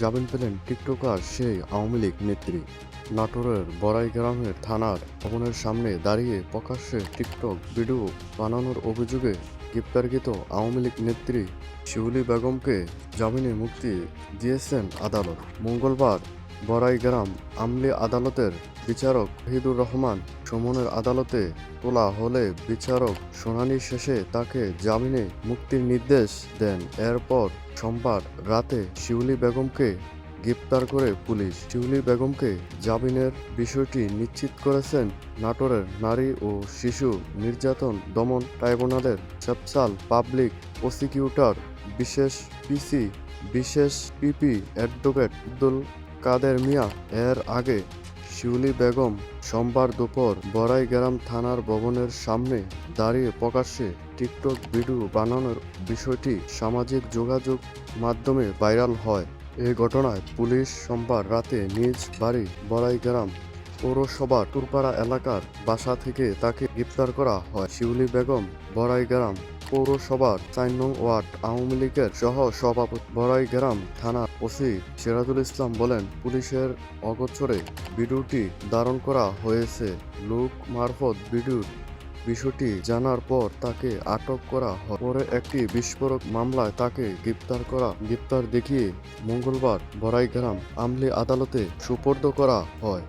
জামিন পেলেন টিকটকার সেই আওয়ামী লীগ নেত্রী। নাটোরের বড়াই গ্রামের থানার ভবনের সামনে দাঁড়িয়ে প্রকাশ্যে টিকটক ভিডিও বানানোর অভিযোগে গ্রেপ্তারকৃত আওয়ামী লীগ নেত্রী শিউলি বেগমকে জামিনে মুক্তি দিয়েছেন আদালত। মঙ্গলবার বড়াইগ্রাম আমলি আদালতের বিচারক হিদুর রহমান সুমনের আদালতে তোলা হলে বিচারক শুনানি শেষে তাকে জামিনে মুক্তির নির্দেশ দেন। এরপর সোমবার রাতে শিউলি বেগমকে গ্রেপ্তার করে পুলিশ। শিউলি বেগমকে জামিনের বিষয়টি নিশ্চিত করেছেন নাটোরের নারী ও শিশু নির্যাতন দমন ট্রাইব্যুনালের সেপসাল পাবলিক প্রসিকিউটর, বিশেষ পিসি, বিশেষ পিপি অ্যাডভোকেট আব্দুল কাদের মিয়া? এর আগে শিউলি বেগম সোমবার দুপুর বড়াইগ্রাম থানার ভবনের সামনে দাঁড়িয়ে প্রকাশ্যে টিকটক ভিডিও বানানোর বিষয়টি সামাজিক যোগাযোগ মাধ্যমে ভাইরাল হয়। এই ঘটনায় পুলিশ সোমবার রাতে নিজ বাড়ি বড়াইগ্রাম পৌরসভা টুরপাড়া এলাকার বাসা থেকে তাকে গ্রেপ্তার করা হয়। শিউলি বেগম বড়াইগ্রাম পৌরসভার চার নং ওয়ার্ড আওয়ামী লীগের সহ সভাপতি বড়াইগ্রাম থানা ওসি সিরাজুল ইসলাম বলেন, পুলিশের অগোচরে ভিডিওটি ধারণ করা হয়েছে। লোক মারফত ভিডিওর বিষয়টি জানার পর তাকে আটক করা হয়। পরে একটি বিস্ফোরক মামলায় তাকে গ্রেপ্তার করা, গ্রেপ্তার দেখিয়ে মঙ্গলবার বড়াইগ্রাম আমলি আদালতে সুপর্দ করা হয়।